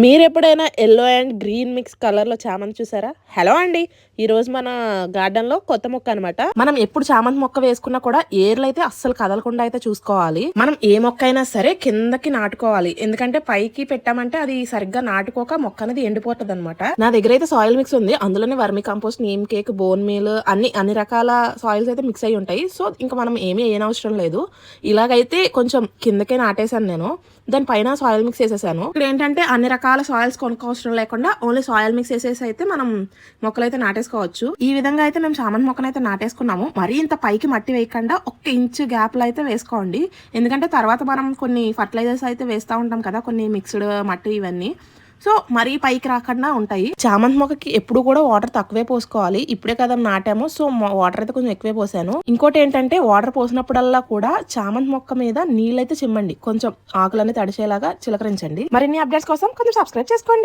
మీరు ఎప్పుడైనా yellow and green mix కలర్లో చామంతి చూసారా? హలో అండి. ఈరోజు మన గార్డెన్లో కొత్త మొక్క అనమాట మనం ఎప్పుడు చామంతి మొక్క వేసుకున్నా కూడా ఏర్లు అయితే అస్సలు కదలకుండా అయితే చూసుకోవాలి. మనం ఏ మొక్క అయినా సరే కిందకి నాటుకోవాలి. ఎందుకంటే పైకి పెట్టామంటే అది సరిగ్గా నాటుకోక మొక్క అనేది ఎండిపోతుంది అనమాట నా దగ్గర అయితే సాయిల్ మిక్స్ ఉంది. అందులోనే vermi compost neem cake bone meal అన్ని అన్ని రకాల సాయిల్స్ అయితే మిక్స్ అయి ఉంటాయి. సో ఇంకా మనం ఏమీ అవసరం లేదు. ఇలాగైతే కొంచెం కిందకే నాటేశాను నేను. దాని పైన సాయిల్ మిక్స్ వేసేసాను ఇక్కడ ఏంటంటే అన్ని రకరకాల సాయిల్స్ కొనుక్కోవసరం లేకుండా ఓన్లీ సాయిల్ మిక్స్ వేసేసి అయితే మనం మొక్కలైతే నాటేసుకోవచ్చు. ఈ విధంగా అయితే మేము చామంతి మొక్కను అయితే నాటేసుకున్నాము. మరీ ఇంత పైకి మట్టి వేయకుండా ఒక్క ఇంచు గ్యాప్లో అయితే వేసుకోండి. ఎందుకంటే తర్వాత మనం కొన్ని ఫర్టిలైజర్స్ అయితే వేస్తూ ఉంటాం కదా కొన్ని మిక్స్డ్ మట్టి ఇవన్నీ. సో మరీ పైకి రాకుండా ఉంటాయి. చామంతి మొక్కకి ఎప్పుడు కూడా వాటర్ తక్కువే పోసుకోవాలి. ఇప్పుడే కదా నాటాము. సో వాటర్ అయితే కొంచెం ఎక్కువే పోసాను. ఇంకోటి ఏంటంటే వాటర్ పోసినప్పుడల్లా కూడా చామంతి మొక్క మీద నీళ్ళైతే చిమ్మండి. కొంచెం ఆకులన్నీ తడిచేలాగా చిలకరించండి. మరిన్ని అప్డేట్స్ కోసం కొంచెం సబ్స్క్రైబ్ చేసుకోండి.